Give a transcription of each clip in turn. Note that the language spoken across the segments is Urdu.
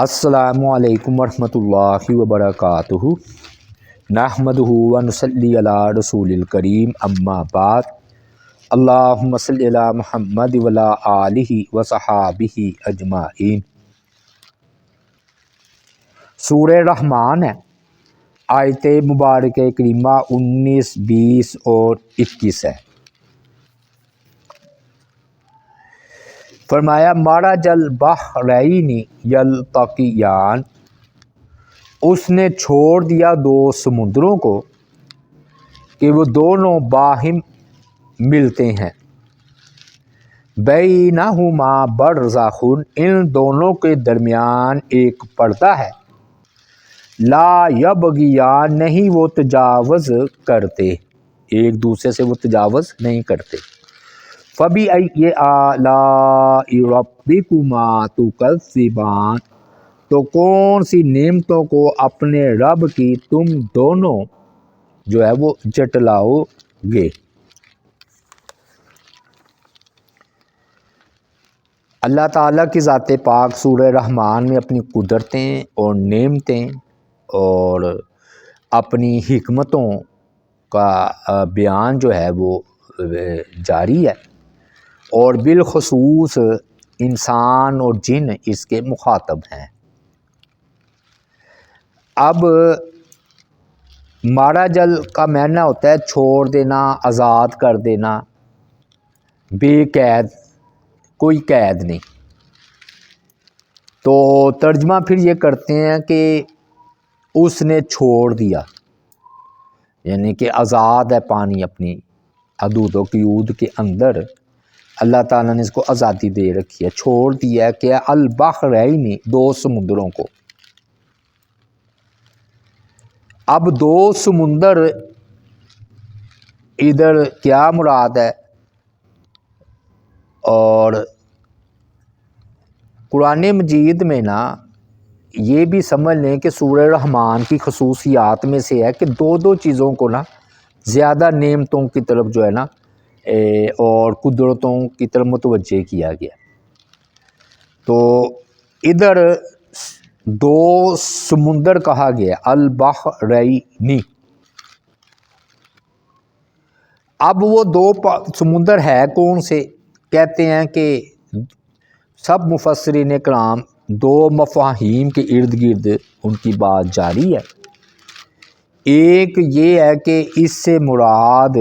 السلام علیکم ورحمۃ اللہ وبرکاتہ۔ نحمد و نصلی علی رسول الکریم، اما بعد۔ اللہم صلی علی محمد ولا آلہ و صحابہ اجمعین۔ سورہ رحمان ہے۔ آیت مبارک کریمہ انیس، بیس اور اکیس ہے۔ فرمایا، مارا جل بحرینی یل تقیان اس نے چھوڑ دیا دو سمندروں کو کہ وہ دونوں باہم ملتے ہیں۔ بینہما برزخن، ان دونوں کے درمیان ایک پردہ ہے۔ لا یبغیان، نہیں وہ تجاوز کرتے۔ ایک دوسرے سے وہ تجاوز نہیں کرتے۔ فبی ائی آلائی ربکما تکذبان، تو کون سی نعمتوں کو اپنے رب کی تم دونوں جو ہے وہ جٹلاؤ گے؟ اللہ تعالیٰ کی ذات پاک سورہ رحمان میں اپنی قدرتیں اور نعمتیں اور اپنی حکمتوں کا بیان جو ہے وہ جاری ہے۔ اور بالخصوص انسان اور جن اس کے مخاطب ہیں۔ اب مارا جل کا معنی ہوتا ہے، چھوڑ دینا، آزاد کر دینا۔ بے قید، کوئی قید نہیں۔ تو ترجمہ پھر یہ کرتے ہیں کہ اس نے چھوڑ دیا۔ یعنی کہ آزاد ہے پانی اپنی حدود و قیود کے اندر۔ اللہ تعالیٰ نے اس کو آزادی دے رکھی ہے، چھوڑ دیا ہے کہ البحرینی، دو سمندروں کو۔ اب دو سمندر ادھر کیا مراد ہے؟ اور قرآن مجید میں نا یہ بھی سمجھ لیں کہ سورہ رحمان کی خصوصیات میں سے ہے کہ دو دو چیزوں کو نا زیادہ نعمتوں کی طرف جو ہے نا اور قدرتوں کی طرف متوجہ کیا گیا۔ تو ادھر دو سمندر کہا گیا، البحرینی۔ اب وہ دو سمندر ہے، کون سے؟ کہتے ہیں کہ سب مفسرین کرام دو مفاہیم کے ارد گرد ان کی بات جاری ہے۔ ایک یہ ہے کہ اس سے مراد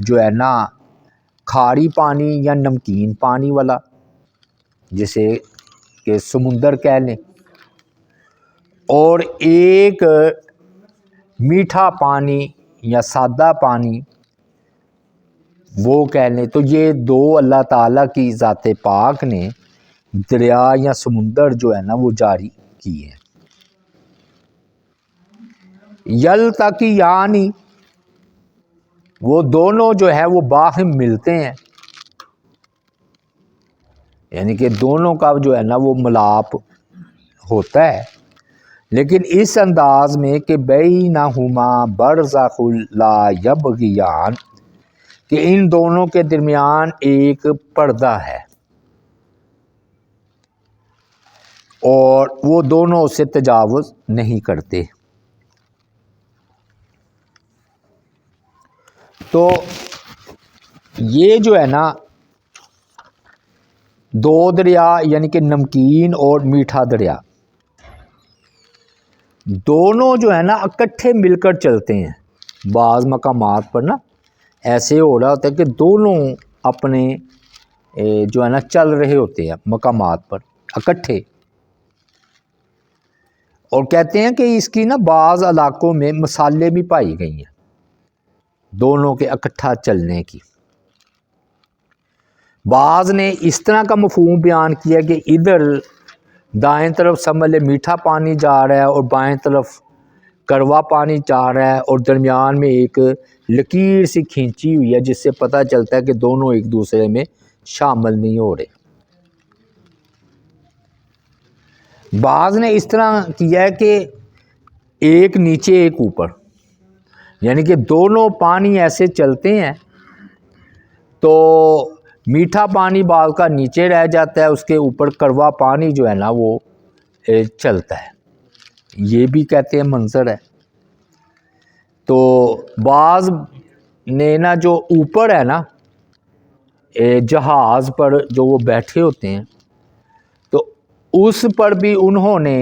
جو ہے نا، کھاری پانی یا نمکین پانی والا، جسے کہ سمندر کہہ لیں۔ اور ایک میٹھا پانی یا سادہ پانی، وہ کہہ لیں۔ تو یہ دو اللہ تعالیٰ کی ذات پاک نے دریا یا سمندر جو ہے نا، وہ جاری کی ہے۔ یل تک یعنی وہ دونوں جو ہے وہ باہم ملتے ہیں۔ یعنی کہ دونوں کا جو ہے نا وہ ملاپ ہوتا ہے۔ لیکن اس انداز میں کہ بئی نہ ہما برزخ اللہ یبغیان کہ ان دونوں کے درمیان ایک پردہ ہے۔ اور وہ دونوں اسے تجاوز نہیں کرتے۔ تو یہ جو ہے نا دو دریا یعنی کہ نمکین اور میٹھا دریا، دونوں جو ہے نا اکٹھے مل کر چلتے ہیں۔ بعض مقامات پر نا ایسے ہو رہا ہوتا ہے کہ دونوں اپنے جو ہے نا چل رہے ہوتے ہیں مقامات پر اکٹھے۔ اور کہتے ہیں کہ اس کی نا بعض علاقوں میں مسالے بھی پائی گئی ہیں۔ دونوں کے اکٹھا چلنے کی۔ بعض نے اس طرح کا مفہوم بیان کیا کہ ادھر دائیں طرف سمجھ لے میٹھا پانی جا رہا ہے اور بائیں طرف کروا پانی جا رہا ہے اور درمیان میں ایک لکیر سی کھینچی ہوئی ہے جس سے پتہ چلتا ہے کہ دونوں ایک دوسرے میں شامل نہیں ہو رہے۔ بعض نے اس طرح کیا ہے کہ ایک نیچے ایک اوپر۔ یعنی کہ دونوں پانی ایسے چلتے ہیں تو میٹھا پانی بعض کا نیچے رہ جاتا ہے، اس کے اوپر کروا پانی جو ہے نا وہ چلتا ہے۔ یہ بھی کہتے ہیں منظر ہے۔ تو بعض نے نا جو اوپر ہے نا جہاز پر جو وہ بیٹھے ہوتے ہیں، تو اس پر بھی انہوں نے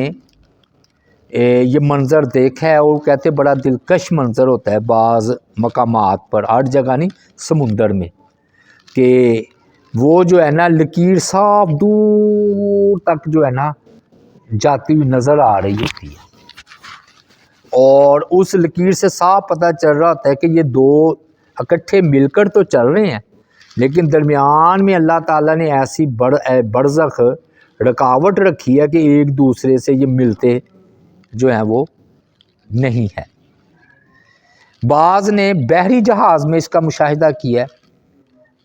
یہ منظر دیکھا ہے اور کہتے بڑا دلکش منظر ہوتا ہے بعض مقامات پر، ہر جگہ نہیں، سمندر میں، کہ وہ جو ہے نا، لکیر صاف دور تک جو ہے نا جاتی ہوئی نظر آ رہی ہوتی ہے۔ اور اس لکیر سے صاف پتہ چل رہا ہوتا ہے کہ یہ دو اکٹھے مل کر تو چل رہے ہیں، لیکن درمیان میں اللہ تعالیٰ نے ایسی بڑ برزخ رکاوٹ رکھی ہے کہ ایک دوسرے سے یہ ملتے جو ہیں وہ نہیں ہے بعض نے بحری جہاز میں اس کا مشاہدہ کیا۔ ہے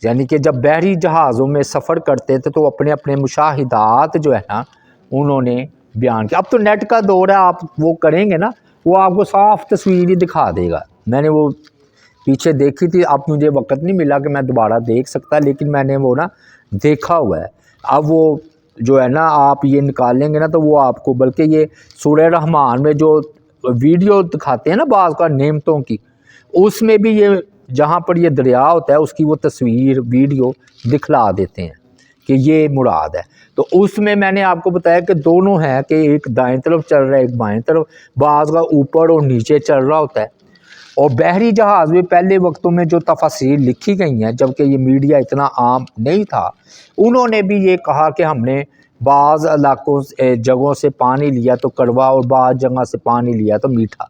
یعنی کہ جب بحری جہازوں میں سفر کرتے تھے تو اپنے اپنے مشاہدات جو ہے نا، انہوں نے بیان کیا۔ اب تو نیٹ کا دور ہے، آپ وہ کریں گے نا، وہ آپ کو صاف تصویر ہی دکھا دے گا۔ میں نے وہ پیچھے دیکھی تھی، اب مجھے وقت نہیں ملا کہ میں دوبارہ دیکھ سکتا، لیکن میں نے وہ نا دیکھا ہوا ہے۔ اب وہ جو ہے نا آپ یہ نکالیں گے نا تو وہ آپ کو، بلکہ یہ سورہ رحمان میں جو ویڈیو دکھاتے ہیں نا بعض کا نعمتوں کی، اس میں بھی یہ جہاں پر یہ دریا ہوتا ہے، اس کی وہ تصویر، ویڈیو دکھلا دیتے ہیں کہ یہ مراد ہے۔ تو اس میں میں نے آپ کو بتایا کہ دونوں ہیں کہ ایک دائیں طرف چل رہا ہے، ایک بائیں طرف۔ بعض کا اوپر اور نیچے چل رہا ہوتا ہے۔ اور بحری جہاز میں پہلے وقتوں میں جو تفاصیر لکھی گئی ہیں، جبکہ یہ میڈیا اتنا عام نہیں تھا، انہوں نے بھی یہ کہا کہ ہم نے بعض علاقوں سے، جگہوں سے پانی لیا تو کڑوا اور بعض جگہ سے پانی لیا تو میٹھا۔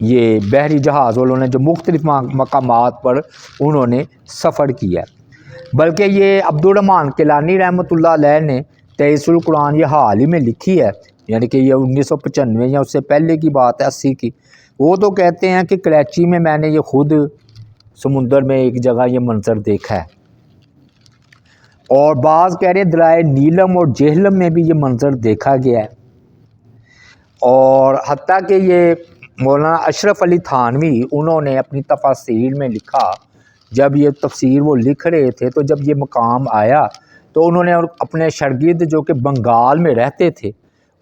یہ بحری جہاز والوں نے جو مختلف مقامات پر انہوں نے سفر کیا۔ بلکہ یہ عبد الرحمٰن کیلانی رحمۃ اللہ علیہ نے تیسر القرآن یہ حال ہی میں لکھی ہے یعنی کہ یہ انیس سو پچانوے یا اس سے پہلے کی بات ہے، اسی کی وہ تو کہتے ہیں کہ کراچی میں میں نے یہ خود سمندر میں ایک جگہ یہ منظر دیکھا ہے۔ اور بعض کہہ رہے ہیں درائے نیلم اور جہلم میں بھی یہ منظر دیکھا گیا ہے۔ اور حتیٰ کہ یہ مولانا اشرف علی تھانوی انہوں نے اپنی تفاصیر میں لکھا، جب یہ تفسیر وہ لکھ رہے تھے تو جب یہ مقام آیا تو انہوں نے اپنے شرگرد جو کہ بنگال میں رہتے تھے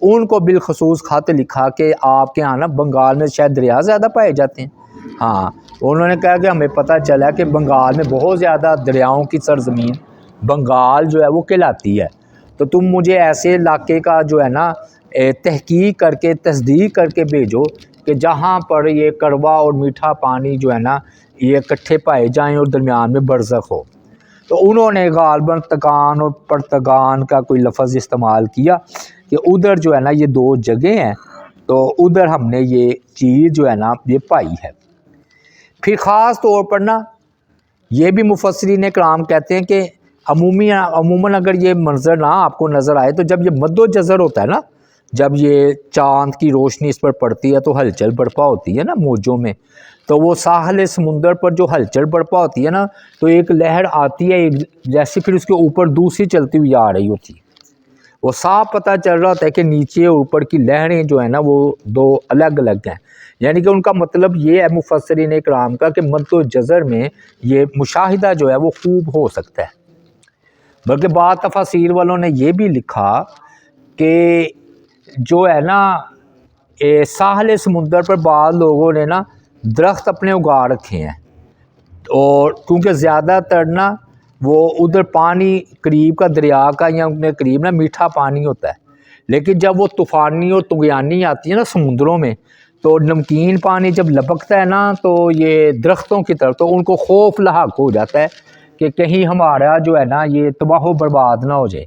ان کو بالخصوص خط لکھا کہ آپ کے یہاں نا بنگال میں شاید دریا زیادہ پائے جاتے ہیں۔ ہاں انہوں نے کہا کہ ہمیں پتہ چلا کہ بنگال میں بہت زیادہ دریاؤں کی سرزمین، بنگال جو ہے وہ کہلاتی ہے۔ تو تم مجھے ایسے علاقے کا جو ہے نا تحقیق کر کے، تصدیق کر کے بھیجو کہ جہاں پر یہ کڑوا اور میٹھا پانی جو ہے نا، یہ اکٹھے پائے جائیں اور درمیان میں برزخ ہو۔ تو انہوں نے غالباً تکان اور پرتگان کا کوئی لفظ استعمال کیا۔ کہ ادھر جو ہے نا یہ دو جگہ ہیں، تو ادھر ہم نے یہ چیز جو ہے نا یہ پائی ہے۔ پھر خاص طور پر نا یہ بھی مفسرین کرام کہتے ہیں کہ عمومی عموماً اگر یہ منظر نہ آپ کو نظر آئے تو جب یہ مد و جزر ہوتا ہے نا، جب یہ چاند کی روشنی اس پر پڑتی ہے تو ہلچل برپا ہوتی ہے نا موجوں میں۔ تو وہ ساحل سمندر پر جو ہلچل برپا ہوتی ہے نا، تو ایک لہر آتی ہے، ایک جیسے پھر اس کے اوپر دوسری چلتی ہوئی آ رہی ہوتی۔ ہے وہ صاف پتہ چل رہا ہوتا ہے کہ نیچے اور اوپر کی لہریں جو ہیں نا وہ دو الگ الگ ہیں۔ یعنی کہ ان کا مطلب یہ ہے مفسرین اکرام کا کہ مد و جزر میں یہ مشاہدہ جو ہے وہ خوب ہو سکتا ہے۔ بلکہ بعض تفاصیر والوں نے یہ بھی لکھا کہ جو ہے نا ساحل سمندر پر بعض لوگوں نے نا درخت اپنے اگا رکھے ہیں اور کیونکہ زیادہ تر نا وہ ادھر پانی قریب کا دریا کا یا اپنے قریب نا میٹھا پانی ہوتا ہے۔ لیکن جب وہ طوفانی اور تغیانی آتی ہے نا سمندروں میں، تو نمکین پانی جب لپکتا ہے نا، تو یہ درختوں کی طرف تو ان کو خوف لاحق ہو جاتا ہے کہ کہیں ہمارا جو ہے نا، یہ تباہ و برباد نہ ہو جائے۔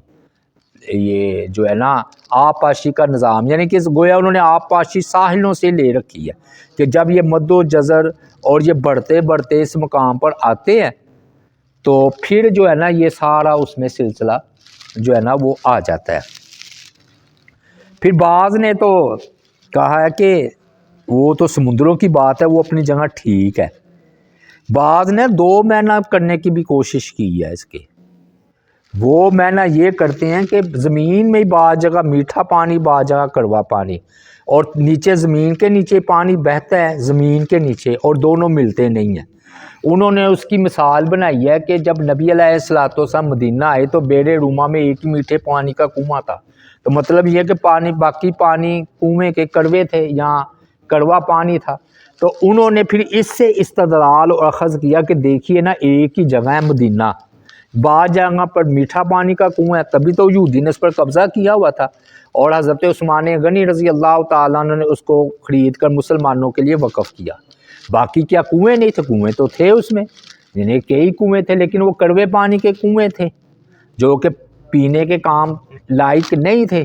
یہ جو ہے نا، آب پاشی کا نظام یعنی کہ گویا انہوں نے آب پاشی ساحلوں سے لے رکھی ہے کہ جب یہ مد و جزر اور یہ بڑھتے بڑھتے اس مقام پر آتے ہیں تو پھر جو ہے نا یہ سارا اس میں سلسلہ جو ہے نا وہ آ جاتا ہے۔ پھر بعض نے تو کہا ہے کہ وہ تو سمندروں کی بات ہے، وہ اپنی جگہ ٹھیک ہے۔ بعض نے دو مہینہ کرنے کی بھی کوشش کی ہے اس کے وہ مہینہ یہ کرتے ہیں کہ زمین میں بعض جگہ میٹھا پانی، بعض جگہ کڑوا پانی۔ اور نیچے زمین کے نیچے پانی بہتا ہے، زمین کے نیچے، اور دونوں ملتے نہیں ہیں۔ انہوں نے اس کی مثال بنائی ہے کہ جب نبی علیہ السلاۃ والسلام مدینہ آئے تو بیڑے روما میں ایک ہی میٹھے پانی کا کنواں تھا۔ تو مطلب یہ کہ پانی، باقی پانی کنویں کے کڑوے تھے یہاں کڑوا پانی تھا۔ تو انہوں نے پھر اس سے استدلال اور اخذ کیا کہ دیکھیے نا، ایک ہی جگہ ہے مدینہ۔ بعض جگہ پر میٹھا پانی کا کنواں ہے، تبھی تو یہودی نے اس پر قبضہ کیا ہوا تھا۔ اور حضرت عثمان غنی رضی اللہ تعالیٰ نے اس کو خرید کر مسلمانوں کے لیے وقف کیا۔ باقی کیا کنویں نہیں تھے؟ کنویں تو تھے اس میں۔ جنہیں کئی کنویں تھے، لیکن وہ کڑوے پانی کے کنویں تھے، جو کہ پینے کے کام لائق نہیں تھے۔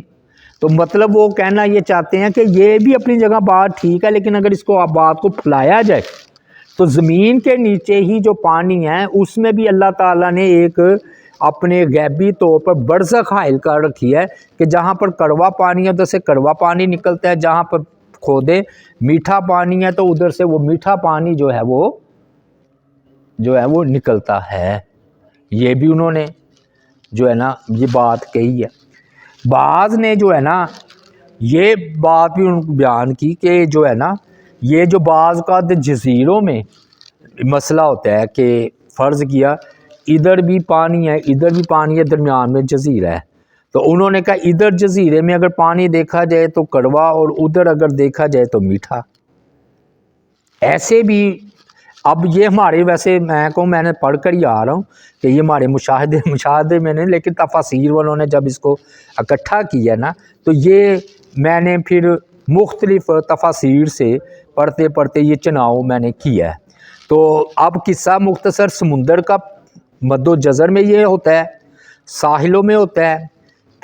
تو مطلب وہ کہنا یہ چاہتے ہیں کہ یہ بھی اپنی جگہ بات ٹھیک ہے، لیکن اگر اس کو آپ بات کو پھلایا جائے، تو زمین کے نیچے ہی جو پانی ہے، اس میں بھی اللہ تعالیٰ نے ایک اپنے غیبی طور پر برزخ حائل کر رکھی ہے کہ جہاں پر کڑوا پانی ہے، ادھر سے کڑوا پانی نکلتا ہے، جہاں پر کھودے میٹھا پانی ہے تو ادھر سے وہ میٹھا پانی جو ہے وہ جو ہے وہ نکلتا ہے۔ یہ بھی انہوں نے جو ہے نا یہ بات کہی ہے۔ بعض نے جو ہے نا یہ بات بھی ان بیان کی کہ جو ہے نا یہ جو بعض کا جزیروں میں مسئلہ ہوتا ہے کہ فرض کیا، ادھر بھی پانی ہے، ادھر بھی پانی ہے، درمیان میں جزیرہ ہے۔ تو انہوں نے کہا ادھر جزیرے میں اگر پانی دیکھا جائے تو کڑوا اور ادھر اگر دیکھا جائے تو میٹھا۔ ایسے بھی اب یہ ہمارے ویسے میں کو میں نے پڑھ کر ہی آ رہا ہوں کہ یہ ہمارے مشاہدے مشاہدے میں نے، لیکن تفاصیر والوں نے جب اس کو اکٹھا کیا نا، تو یہ میں نے پھر مختلف تفاصیر سے پڑھتے پڑھتے یہ چناؤ میں نے کیا۔ ہے تو اب قصہ مختصر سمندر کا مد و جزر میں یہ ہوتا ہے، ساحلوں میں ہوتا ہے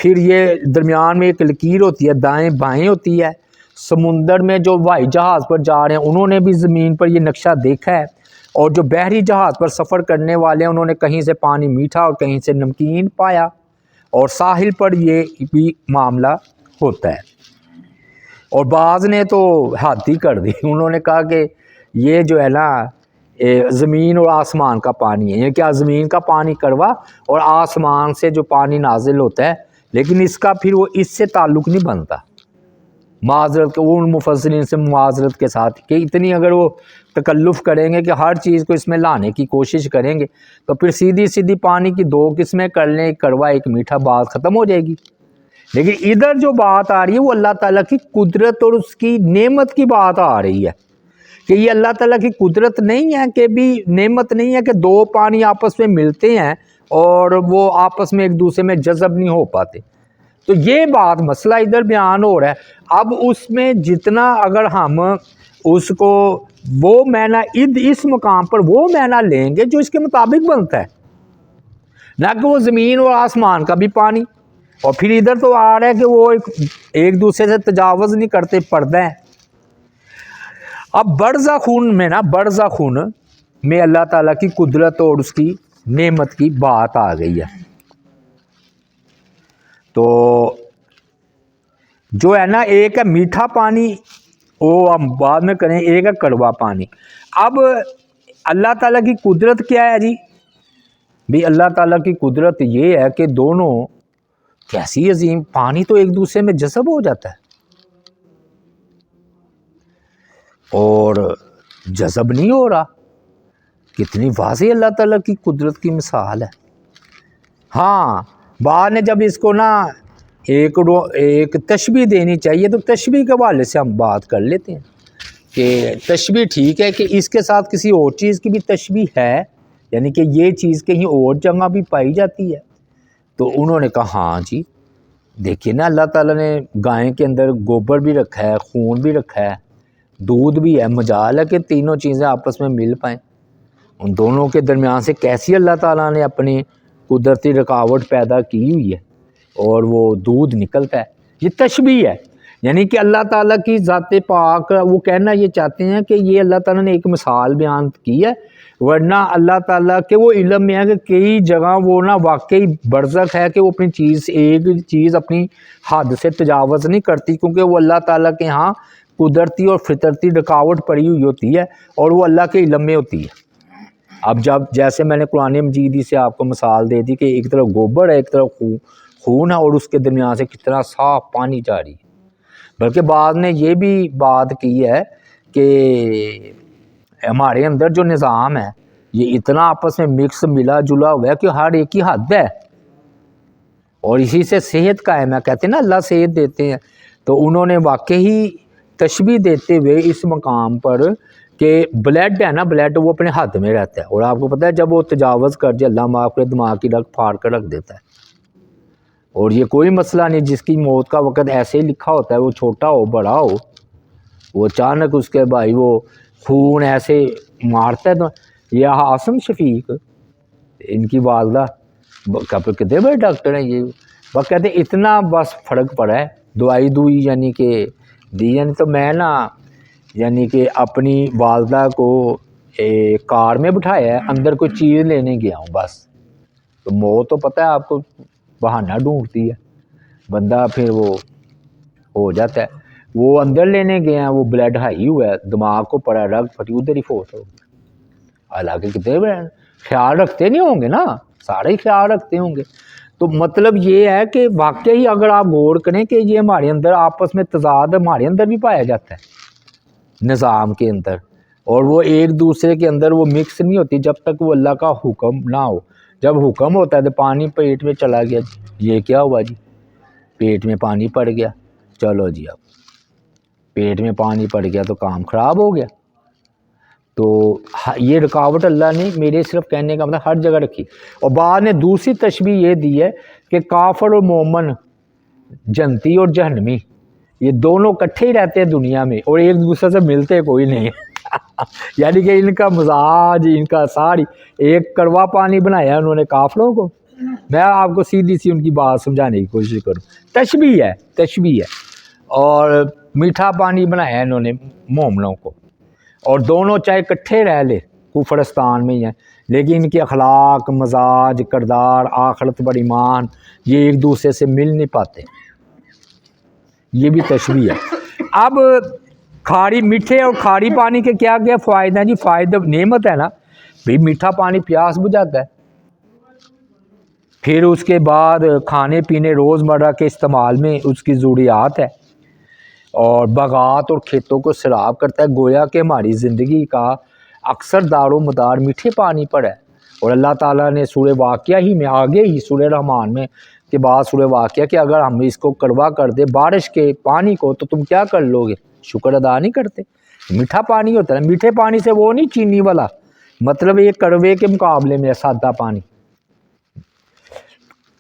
پھر یہ درمیان میں ایک لکیر ہوتی ہے، دائیں بائیں ہوتی ہے۔ سمندر میں جو ہوائی جہاز پر جا رہے ہیں، انہوں نے بھی زمین پر یہ نقشہ دیکھا ہے۔ اور جو بحری جہاز پر سفر کرنے والے ہیں، انہوں نے کہیں سے پانی میٹھا اور کہیں سے نمکین پایا۔ اور ساحل پر یہ بھی معاملہ ہوتا ہے۔ اور بعض نے تو حد ہی کر دی۔ انہوں نے کہا کہ یہ جو ہے نا زمین اور آسمان کا پانی ہے۔ یعنی یہ کیا زمین کا پانی کروا اور آسمان سے جو پانی نازل ہوتا ہے لیکن اس کا پھر وہ اس سے تعلق نہیں بنتا۔ معذرت کے ان مفسرین سے معذرت کے ساتھ کہ اتنی اگر وہ تکلف کریں گے کہ ہر چیز کو اس میں لانے کی کوشش کریں گے، تو پھر سیدھی سیدھی پانی کی دو قسمیں کر لیں، ایک کڑوا، ایک میٹھا، بات ختم ہو جائے گی۔ لیکن ادھر جو بات آ رہی ہے، وہ اللہ تعالیٰ کی قدرت اور اس کی نعمت کی بات آ رہی ہے۔ کہ یہ اللہ تعالیٰ کی قدرت نہیں ہے کہ بھی، نعمت نہیں ہے کہ دو پانی آپس میں ملتے ہیں۔ اور وہ آپس میں ایک دوسرے میں جذب نہیں ہو پاتے۔ تو یہ بات مسئلہ ادھر بیان ہو رہا ہے۔ اب اس میں جتنا اگر ہم اس کو وہ مینا اد اس مقام پر وہ مینا لیں گے جو اس کے مطابق بنتا ہے۔ نہ کہ وہ زمین اور آسمان کا بھی پانی۔ اور پھر ادھر تو آ رہا ہے کہ وہ ایک دوسرے سے تجاوز نہیں کرتے، پردہ ہیں۔ اب برزہ خون میں نا برزہ خون میں اللہ تعالیٰ کی قدرت اور اس کی نعمت کی بات آ گئی ہے۔ تو جو ہے نا، ایک ہے میٹھا پانی، وہ ہم بعد میں کریں، ایک ہے کڑوا پانی۔ اب اللہ تعالیٰ کی قدرت کیا ہے جی؟ بھی اللہ تعالیٰ کی قدرت یہ ہے کہ دونوں کیسی عظیم، پانی تو ایک دوسرے میں جذب ہو جاتا ہے۔ اور جذب نہیں ہو رہا۔ کتنی واضح اللہ تعالیٰ کی قدرت کی مثال ہے۔ ہاں بعد نے جب اس کو نا ایک ایک تشبیح دینی چاہیے تو تشبیح کے حوالے سے ہم بات کر لیتے ہیں کہ تشبیح ٹھیک ہے کہ اس کے ساتھ کسی اور چیز کی بھی تشبیح ہے؟ یعنی کہ یہ چیز کہیں اور جگہ بھی پائی جاتی ہے۔ تو انہوں نے کہا ہاں جی دیکھیے نا اللہ تعالیٰ نے گائے کے اندر گوبر بھی رکھا ہے، خون بھی رکھا ہے، دودھ بھی ہے، مجال ہے کہ تینوں چیزیں آپس میں مل پائیں۔ ان دونوں کے درمیان سے کیسی اللہ تعالیٰ نے اپنی قدرتی رکاوٹ پیدا کی ہوئی ہے؟ اور وہ دودھ نکلتا ہے۔ یہ تشبیح ہے۔ یعنی کہ اللہ تعالیٰ کی ذات پاک، وہ کہنا یہ چاہتے ہیں کہ یہ اللہ تعالیٰ نے ایک مثال بیان کی ہے۔ ورنہ اللہ تعالیٰ کے وہ علم میں ہے کہ کئی جگہ وہ نا واقعی برزخ ہے کہ وہ اپنی چیز، ایک چیز اپنی حد سے تجاوز نہیں کرتی، کیونکہ وہ اللہ تعالیٰ کے ہاں قدرتی اور فطرتی رکاوٹ پڑی ہوئی ہوتی ہے اور وہ اللہ کے علم میں ہوتی ہے۔ اب جب جیسے میں نے قرآن مجیدی سے آپ کو مثال دے دی کہ ایک طرف گوبر ہے، ایک طرف خون خون ہے اور اس کے درمیان سے کتنا صاف پانی جاری ہے۔ بلکہ بعد نے یہ بھی بات کی ہے کہ ہمارے اندر جو نظام ہے، یہ اتنا آپس میں مکس ملا جلا ہوا ہے کہ ہر ایک کی حد ہے۔ اور اسی سے صحت قائم ہے۔ کہتے ہیں نا، اللہ صحت دیتے ہیں۔ تو انہوں نے واقعی تشبیح دیتے ہوئے اس مقام پر کہ بلڈ ہے نا بلڈ وہ اپنے ہاتھ میں رہتا ہے اور آپ کو پتہ ہے جب وہ تجاوز کر جائے اللہ معاف کرے دماغ کی رکھ پھاڑ کر رکھ دیتا ہے اور یہ کوئی مسئلہ نہیں جس کی موت کا وقت ایسے ہی لکھا ہوتا ہے، وہ چھوٹا ہو، بڑا ہو، وہ اچانک اس کے بھائی وہ خون ایسے مارتا ہے تو یہ آسم شفیق، ان کی والدہ کتنے بڑے ڈاکٹر ہیں یہ؟ وہ کہتے ہیں اتنا بس فرق پڑا ہے، دوائی دوئی یعنی کہ دی یعنی تو میں نا یعنی کہ اپنی والدہ کو کار میں بٹھایا ہے، اندر کوئی چیز لینے گیا ہوں بس۔ تو موت تو پتہ ہے آپ کو، بہانہ ڈھونڈتی ہے۔ بندہ پھر وہ ہو جاتا ہے۔ وہ اندر لینے گئے ہیں وہ بلڈ ہائی ہوا ہے۔ دماغ کو پڑا، رگ پھٹی، ادھر ہی فوت ہو حالانکہ کتنے خیال رکھتے نہیں ہوں گے نا؟ سارے ہی خیال رکھتے ہوں گے۔ تو مطلب یہ ہے کہ واقعی اگر آپ غور کریں کہ یہ ہمارے اندر آپس میں تضاد ہمارے اندر بھی پایا جاتا ہے۔ نظام کے اندر۔ اور وہ ایک دوسرے کے اندر وہ مکس نہیں ہوتی جب تک وہ اللہ کا حکم نہ ہو۔ جب حکم ہوتا ہے تو پانی پیٹ میں چلا گیا جی۔ یہ کیا ہوا جی؟ پیٹ میں پانی پڑ گیا۔ چلو جی اب۔ پیٹ میں پانی پڑ گیا تو کام خراب ہو گیا۔ تو یہ رکاوٹ اللہ نے میرے صرف کہنے کا مطلب ہر جگہ رکھی۔ اور بعد نے دوسری تشبیح یہ دی ہے کہ کافر اور مومن جنتی اور جہنمی۔ یہ دونوں کٹھے ہی رہتے ہیں دنیا میں اور ایک دوسرے سے ملتے کوئی نہیں یعنی کہ ان کا مزاج، ان کا ساری، ایک کڑوا پانی بنایا انہوں نے کافروں کو۔ میں آپ کو سیدھی سی ان کی بات سمجھانے کی کوشش کروں۔ تشبیح ہے تشبیح ہے۔ اور میٹھا پانی بنایا انہوں نے مومنوں کو۔ اور دونوں چاہے کٹھے رہ لے، کفرستان میں ہی ہیں۔ لیکن ان کے اخلاق، مزاج، کردار، آخرت پر ایمان، یہ ایک دوسرے سے مل نہیں پاتے۔ یہ بھی تشبیح ہے۔ اب کھاری میٹھے اور کھاری پانی کے کیا کیا فائدہ ہیں؟ جی فائدہ نعمت ہے نا۔ بھئی میٹھا پانی پیاس بجھاتا ہے۔ پھر اس کے بعد کھانے پینے روز مرہ کے استعمال میں اس کی ضروریات ہے۔ اور باغات اور کھیتوں کو سراب کرتا ہے۔ گویا کہ ہماری زندگی کا اکثر دار و مدار میٹھے پانی پر ہے۔ اور اللہ تعالیٰ نے سورہ واقعہ ہی میں آگے ہی سورہ رحمان میں کے بعد سورہ واقعہ کہ اگر ہم اس کو کڑوا کر دیں بارش کے پانی کو تو تم کیا کر لو گے شکر ادا نہیں کرتے۔ میٹھا پانی ہوتا ہے میٹھے پانی سے وہ نہیں چینی والا۔ مطلب یہ کڑوے کے مقابلے میں سادہ پانی۔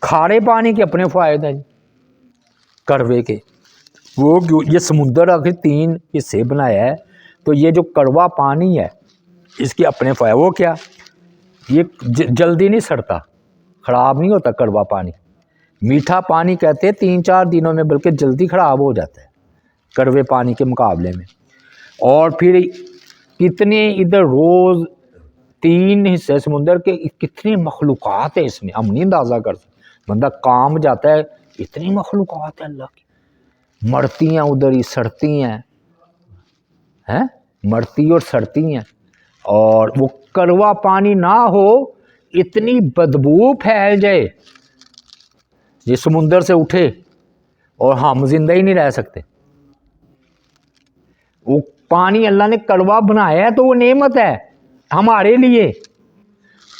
کھارے پانی کے اپنے فائدے ہیں۔ کڑوے کے۔ وہ یہ سمندر آخر تین حصے بنایا ہے، تو یہ جو کڑوا پانی ہے، اس کے اپنے فائدے وہ کیا؟ یہ جلدی نہیں سڑتا۔ خراب نہیں ہوتا کڑوا پانی۔ میٹھا پانی کہتے ہیں، تین چار دنوں میں بلکہ جلدی خراب ہو جاتا ہے، کڑوے پانی کے مقابلے میں۔ اور پھر کتنے ادھر روز تین حصے سمندر کے کتنی مخلوقات ہیں اس میں، ہم نہیں اندازہ کر سکتے۔ بندہ کام جاتا ہے، اتنی مخلوقات ہے اللہ کی۔ مرتی ہیں، ادھر ہی سڑتی ہیں۔ ہیں؟ مرتی اور سڑتی ہیں۔ اور وہ کروا پانی نہ ہو، اتنی بدبو پھیل جائے۔ یہ سمندر سے اٹھے اور ہم زندہ ہی نہیں رہ سکتے۔ وہ پانی اللہ نے کڑوا بنایا ہے تو وہ نعمت ہے ہمارے لیے۔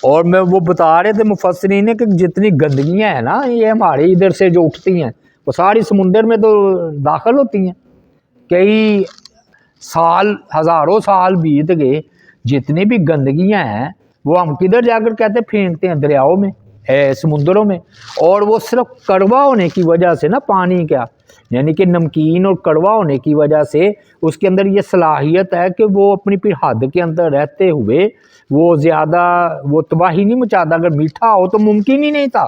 اور میں وہ بتا رہے تھے مفسرین نے کہ جتنی گندگیاں ہیں نا، یہ ہمارے ادھر سے جو اٹھتی ہیں، وہ ساری سمندر میں تو داخل ہوتی ہیں۔ کئی سال، ہزاروں سال بیت گئے، جتنی بھی گندگیاں ہیں، وہ ہم کدھر جا کر کہتے پھینکتے ہیں دریاؤں میں۔ سمندروں میں۔ اور وہ صرف کڑوا ہونے کی وجہ سے نا پانی کیا یعنی کہ نمکین اور کڑوا ہونے کی وجہ سے اس کے اندر یہ صلاحیت ہے کہ وہ اپنی پھر حد کے اندر رہتے ہوئے وہ زیادہ، وہ تباہی نہیں مچاتا۔ اگر میٹھا ہو تو ممکن ہی نہیں تھا۔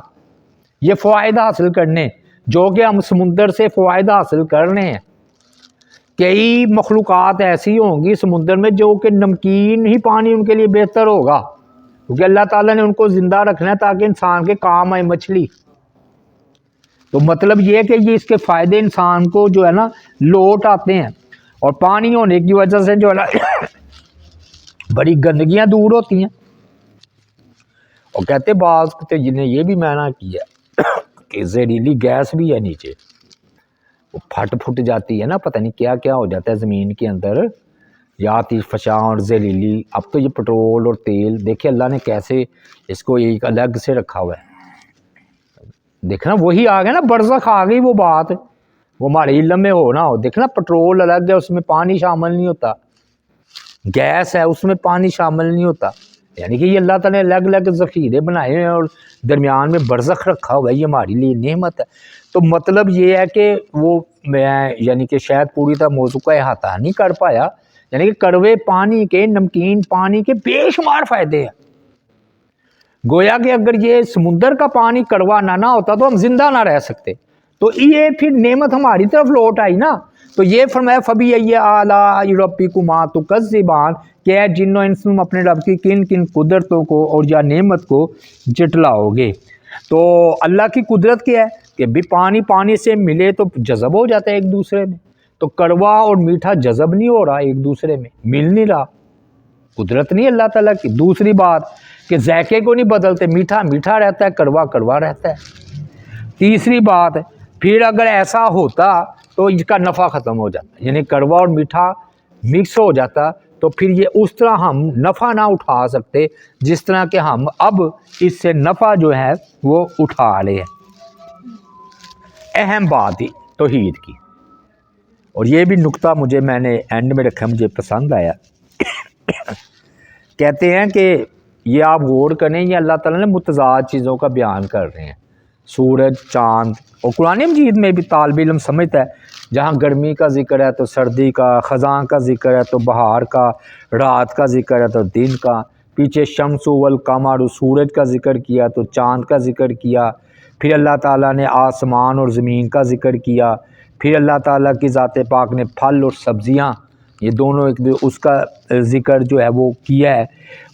یہ فوائد حاصل کرنے، جو کہ ہم سمندر سے فوائد حاصل کرنے ہیں۔ کئی مخلوقات ایسی ہوں گی سمندر میں جو کہ نمکین ہی پانی ان کے لیے بہتر ہوگا۔ کیونکہ اللہ تعالیٰ نے ان کو زندہ رکھنا ہے تاکہ انسان کے کام آئے مچھلی۔ تو مطلب یہ کہ یہ اس کے فائدے انسان کو جو ہے نا لوٹ آتے ہیں۔ اور پانی ہونے کی وجہ سے جو ہے نا بڑی گندگیاں دور ہوتی ہیں۔ اور کہتے بعض جنہیں یہ بھی معنی کیا کہ زہریلی گیس بھی ہے نیچے۔ وہ پھٹ پھٹ جاتی ہے نا، پتہ نہیں کیا کیا ہو جاتا ہے زمین کے اندر۔ یا آتش فشاں اور زہریلی۔ اب تو یہ پٹرول اور تیل، دیکھیں اللہ نے کیسے اس کو ایک الگ سے رکھا ہوا ہے۔ دیکھنا، وہی آ گیا نا، برزخ آ گئی وہ بات۔ وہ ہمارے علم میں ہو نا ہو دیکھنا پٹرول الگ ہے، اس میں پانی شامل نہیں ہوتا۔ گیس ہے، اس میں پانی شامل نہیں ہوتا۔ یعنی کہ یہ اللہ تعالیٰ نے الگ الگ ذخیرے بنائے ہیں اور درمیان میں برزخ رکھا ہوا ہے، یہ ہمارے لیے نعمت ہے۔ تو مطلب یہ ہے کہ وہ میں یعنی کہ شاید پوری طرح موضوع کا احاطہ نہیں کر پایا۔ یعنی کہ کڑوے پانی کے، نمکین پانی کے بے شمار فائدے ہیں۔ گویا کہ اگر یہ سمندر کا پانی کڑوا نہ نہ ہوتا تو ہم زندہ نہ رہ سکتے۔ تو یہ پھر نعمت ہماری طرف لوٹ آئی نا۔ تو یہ فرمایا فبی اعلیٰ یورپی کو ماں تو کس زبان کہ اے جن و انس تم اپنے رب کی کن کن قدرتوں کو اور یا نعمت کو جٹلاؤ گے تو اللہ کی قدرت کیا ہے؟ کہ بھی پانی پانی سے ملے تو جذب ہو جاتا ہے ایک دوسرے میں۔ تو کڑوا اور میٹھا جذب نہیں ہو رہا ایک دوسرے میں، مل نہیں رہا۔ قدرت نہیں اللہ تعالیٰ کی۔ دوسری بات کہ ذائقے کو نہیں بدلتے، میٹھا میٹھا رہتا ہے، کڑوا کڑوا رہتا ہے۔ تیسری بات، پھر اگر ایسا ہوتا تو اس کا نفع ختم ہو جاتا یعنی کڑوا اور میٹھا مکس ہو جاتا، تو پھر یہ اس طرح ہم نفع نہ اٹھا سکتے جس طرح کہ ہم اب اس سے نفع جو ہے وہ اٹھا رہے ہیں۔ اہم بات ہی توحید کی۔ اور یہ بھی نقطہ مجھے میں نے اینڈ میں رکھا، مجھے پسند آیا۔ کہتے ہیں کہ یہ آپ غور کریں، یہ اللہ تعالیٰ نے متضاد چیزوں کا بیان کر رہے ہیں۔ سورج، چاند اور قرآن مجید میں بھی طالب علم سمجھتا ہے۔ جہاں گرمی کا ذکر ہے تو سردی کا، خزاں کا ذکر ہے تو بہار کا، رات کا ذکر ہے تو دن کا۔ پیچھے شمس والقمر سورج کا ذکر کیا تو چاند کا ذکر کیا۔ پھر اللہ تعالیٰ نے آسمان اور زمین کا ذکر کیا۔ پھر اللہ تعالیٰ کی ذات پاک نے پھل اور سبزیاں، یہ دونوں ایک اس کا ذکر جو ہے وہ کیا ہے۔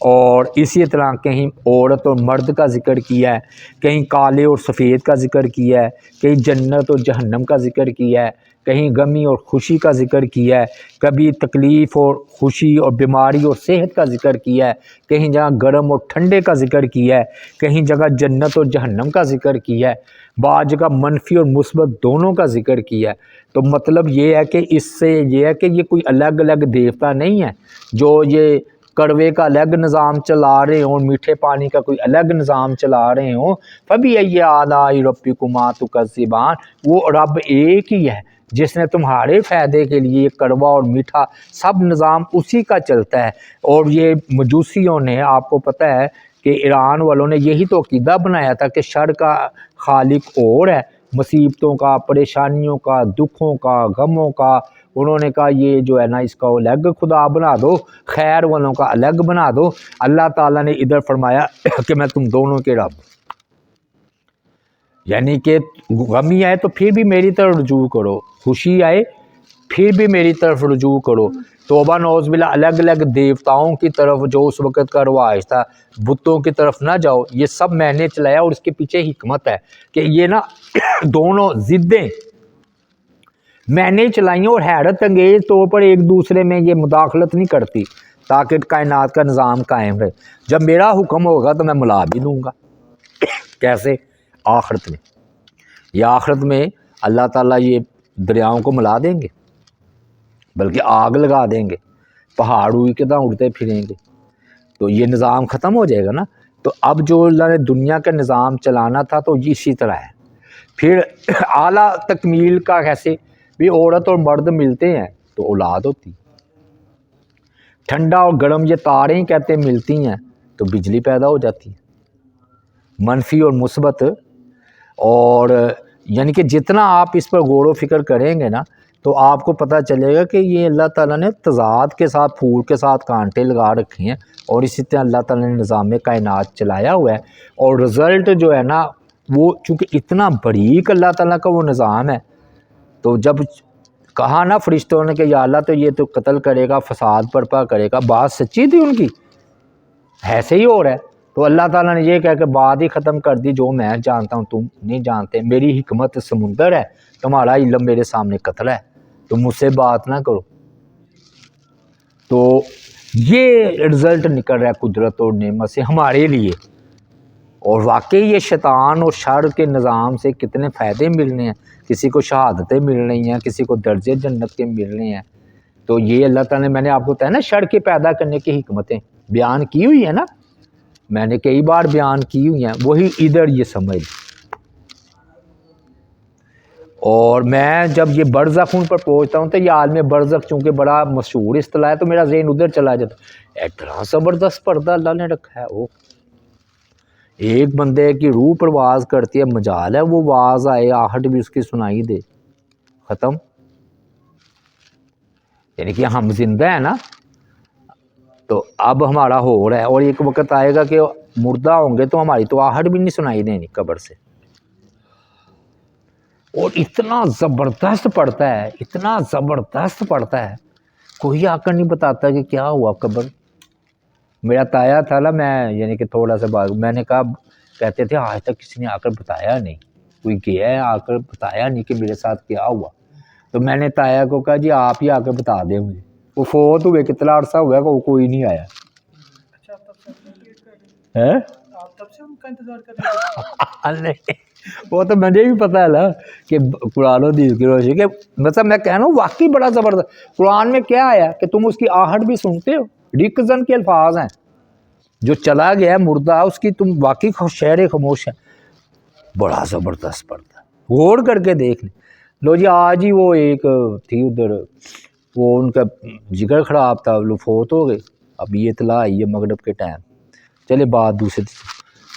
اور اسی طرح کہیں عورت اور مرد کا ذکر کیا ہے، کہیں کالے اور سفید کا ذکر کیا ہے، کہیں جنت اور جہنم کا ذکر کیا ہے، کہیں غمی اور خوشی کا ذکر کیا ہے۔ کبھی تکلیف اور خوشی اور بیماری اور صحت کا ذکر کیا ہے، کہیں جگہ گرم اور ٹھنڈے کا ذکر کیا ہے، کہیں جگہ جنت اور جہنم کا ذکر کیا ہے۔ بعض جگہ منفی اور مثبت دونوں کا ذکر کیا ہے۔ تو مطلب یہ ہے کہ اس سے یہ ہے کہ یہ کوئی الگ الگ دیوتا نہیں ہے۔ جو یہ کڑوے کا الگ نظام چلا رہے ہوں، میٹھے پانی کا کوئی الگ نظام چلا رہے ہوں، فبی یہ آدھائی ربی کمات کا زبان وہ رب ایک ہی ہے۔ جس نے تمہارے فائدے کے لیے کڑوا اور میٹھا سب نظام اسی کا چلتا ہے۔ اور یہ مجوسیوں نے، آپ کو پتہ ہے کہ ایران والوں نے یہی تو عقیدہ بنایا تھا کہ شر کا خالق اور ہے، مصیبتوں کا، پریشانیوں کا، دکھوں کا، غموں کا۔ انہوں نے کہا، یہ جو ہے نا، اس کا الگ خدا بنا دو، خیر والوں کا الگ بنا دو۔ اللہ تعالیٰ نے ادھر فرمایا کہ میں تم دونوں کے رب یعنی کہ غمی آئے تو پھر بھی میری طرف رجوع کرو، خوشی آئے پھر بھی میری طرف رجوع کرو۔ توبہ نوز بلا الگ الگ دیوتاؤں کی طرف جو اس وقت کا رواج تھا، بتوں کی طرف نہ جاؤ۔ یہ سب میں نے چلایا اور اس کے پیچھے حکمت ہے کہ یہ نا دونوں ضدیں میں نے چلائی اور حیرت انگیز طور پر ایک دوسرے میں یہ مداخلت نہیں کرتی تاکہ کائنات کا نظام قائم رہے۔ جب میرا حکم ہوگا تو میں ملا بھی دوں گا۔ کیسے؟ آخرت میں۔ یہ آخرت میں اللہ تعالیٰ یہ دریاؤں کو ملا دیں گے۔ بلکہ آگ لگا دیں گے، پہاڑ ہوئی کے داں اڑتے پھریں گے۔ تو یہ نظام ختم ہو جائے گا نا۔ تو اب جو اللہ نے دنیا کا نظام چلانا تھا تو یہ اسی طرح ہے۔ پھر اعلیٰ تکمیل کا کیسے؟ بھی عورت اور مرد ملتے ہیں تو اولاد ہوتی۔ ٹھنڈا اور گرم یہ تاریں کہتے ملتی ہیں تو بجلی پیدا ہو جاتی۔ ہے منفی اور مثبت اور یعنی کہ جتنا آپ اس پر غور و فکر کریں گے نا تو آپ کو پتہ چلے گا کہ یہ اللہ تعالیٰ نے تضاد کے ساتھ، پھول کے ساتھ کانٹے لگا رکھے ہیں اور اسی طرح اللہ تعالیٰ نے نظام کائنات چلایا ہوا ہے اور رزلٹ جو ہے نا، وہ چونکہ اتنا بریک اللہ تعالیٰ کا وہ نظام ہے، تو جب کہا نا فرشتوں نے کہ یا اللہ تو یہ تو قتل کرے گا، فساد برپا کرے گا، بات سچی تھی ان کی؟ ایسے ہی ہو رہا ہے۔ تو اللہ تعالیٰ نے یہ کہہ کہ بات ہی ختم کر دی، جو میں جانتا ہوں تم نہیں جانتے، میری حکمت سمندر ہے، تمہارا علم میرے سامنے قتل ہے۔ تم مجھ سے بات نہ کرو۔ تو یہ رزلٹ نکل رہا ہے قدرت اور نعمت سے ہمارے لیے۔ اور واقعی یہ شیطان اور شر کے نظام سے کتنے فائدے مل رہے ہیں۔ کسی کو شہادتیں مل رہی ہیں، کسی کو درجے جنت کے مل رہے ہیں۔ تو یہ اللہ تعالیٰ نے، میں نے آپ کو بتایا نا، شر کے پیدا کرنے کی حکمتیں۔ بیان کی ہوئی ہیں نا۔ میں نے کئی بار بیان کی ہوئی ہیں، وہی ادھر یہ سمجھ۔ اور میں جب یہ برزخ ان پر پہنچتا ہوں تو یہ عالم برزخ چونکہ بڑا مشہور اصطلاح ہے تو میرا ذہن ادھر چلا جاتا اتنا زبردست پردہ اللہ نے رکھا ہے وہ ایک بندے کی روح پرواز کرتی ہے، مجال ہے، وہ واز آئے، آہٹ بھی اس کی سنائی دے۔ ختم۔ یعنی کہ ہم زندہ ہیں نا، تو اب ہمارا ہو رہا ہے اور ایک وقت آئے گا کہ مردہ ہوں گے تو ہماری تو آہٹ بھی نہیں سنائی دینی قبر سے۔ اور اتنا زبردست پڑتا ہے اتنا زبردست پڑتا ہے۔ کوئی آ کر نہیں بتاتا کہ کیا ہوا قبر۔ میرا تایا تھا نا میں یعنی کہ تھوڑا سا بات میں نے کہا کہتے تھے آج تک کسی نے آ کر بتایا نہیں۔ کوئی گیا ہے آ کر بتایا نہیں کہ میرے ساتھ کیا ہوا۔ تو میں نے تایا کو کہا جی آپ ہی آ کر بتا دیں مجھے۔ وہ فوت ہوئے کتنا عرصہ ہوا کہ وہ کوئی نہیں آیا۔ اچھا آپ تب سے انتظار کر رہے ہیں۔ ہے وہ تو مجھے بھی پتا ہے نا کہ قرآن و حدیث کی روشنی کہ مطلب میں کہہ رہا ہوں واقعی بڑا زبردست قرآن میں کیا آیا کہ تم اس کی آہٹ بھی سنتے ہو؟ ریکزن کے الفاظ ہیں۔ جو چلا گیا ہے مردہ، اس کی تم واقعی شعر خاموش ہے بڑا زبردست پڑتا غور کر کے دیکھ لیں۔ لو جی آج ہی وہ ایک تھی ادھر۔ وہ ان کا جگر خراب تھا وہ فوت ہو گئے۔ اب یہ اطلاع آئی ہے مغرب کے ٹائم۔ چلے بات دوسرے